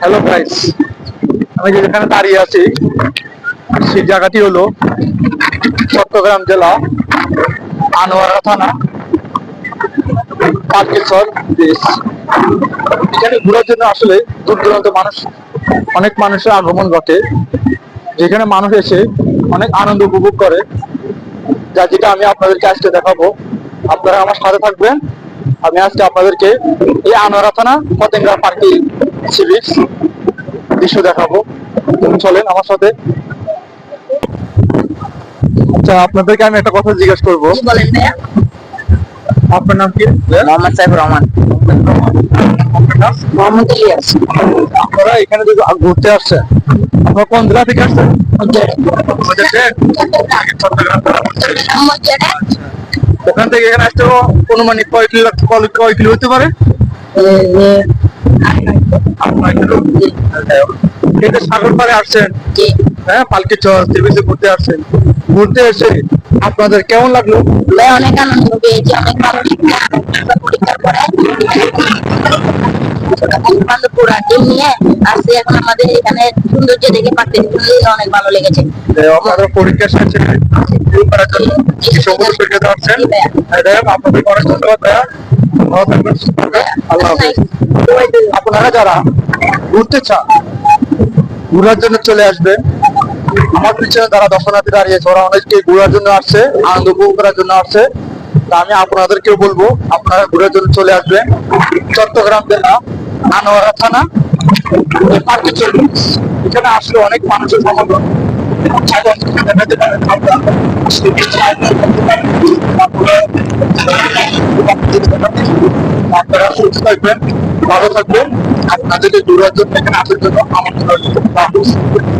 Hello guys আমি যেখানে দাঁড়িয়ে আছি, সেই জায়গাটি হলো চট্টগ্রাম জেলা আনোয়ারা থানা, পার্কেশ্বর দেশ এখানে ঘোরার জন্য আসলে দূর দূরান্ত মানুষ, অনেক মানুষের আগমন ঘটে। যেখানে মানুষ এসে অনেক আনন্দ উপভোগ করে। যা যেটা আমি আপনাদেরকে আজকে দেখাবো। আপনারা আমার সাথে থাকবেন। আমি আজকে আপনাদেরকে এই আনোয়ারা থানা, পতেঙ্গা পার্কে সিভিক্স দৃশ্য দেখাবো। চলেন আমার সাথে। আচ্ছা আপনাদেরকে আমি একটা কথা জিজ্ঞেস করব। কি বলেন ভাইয়া? আপনার নাম কি? মোহাম্মদ সাহেব রহমান। মোহাম্মদ ইলিয়াস। আপনারা এখানে যদি ঘুরতে আসছেন আপনারা কোন জেলা থেকে আসছেন। ওখান থেকে এখানে আসতে অনুমানিক কয় কিলো কয়- কয় কিলো হতে পারে? এটা সাগর পাড়ে আসছেন হ্যাঁ পালকি চর ত্রিবেশে ঘুরতে আসছেন ঘুরতে এসে আপনাদের কেমন লাগল অনেক আনন্দ পেয়েছি অনেক ভালো পরীক্ষার পরে আমাদের এখানে সৌন্দর্য দেখে অনেক ভালো লেগেছে আপনাদের পরীক্ষা শেষে আপনাদের অনেক ধন্যবাদ আপনারা যারা ঘুরতে চান ঘোরার জন্য চলে আসবেন আমার পিছনে যারা দর্শনার্থী দাঁড়িয়েছে ওরা অনেকে ঘুরার জন্য আসছে আনন্দ উপভোগ করার জন্য আসছে তা আমি আপনাদেরকেও বলব আপনারা ঘোরার জন্য চলে আসবেন চট্টগ্রাম জেলা আনোয়ারা থানা এখানে আসলে অনেক মানুষের সমাগম সুস্থ থাকবেন ভালো থাকবেন আপনাদেরকে দূরের জন্য এখানে আসার জন্য আমন্ত্রণ।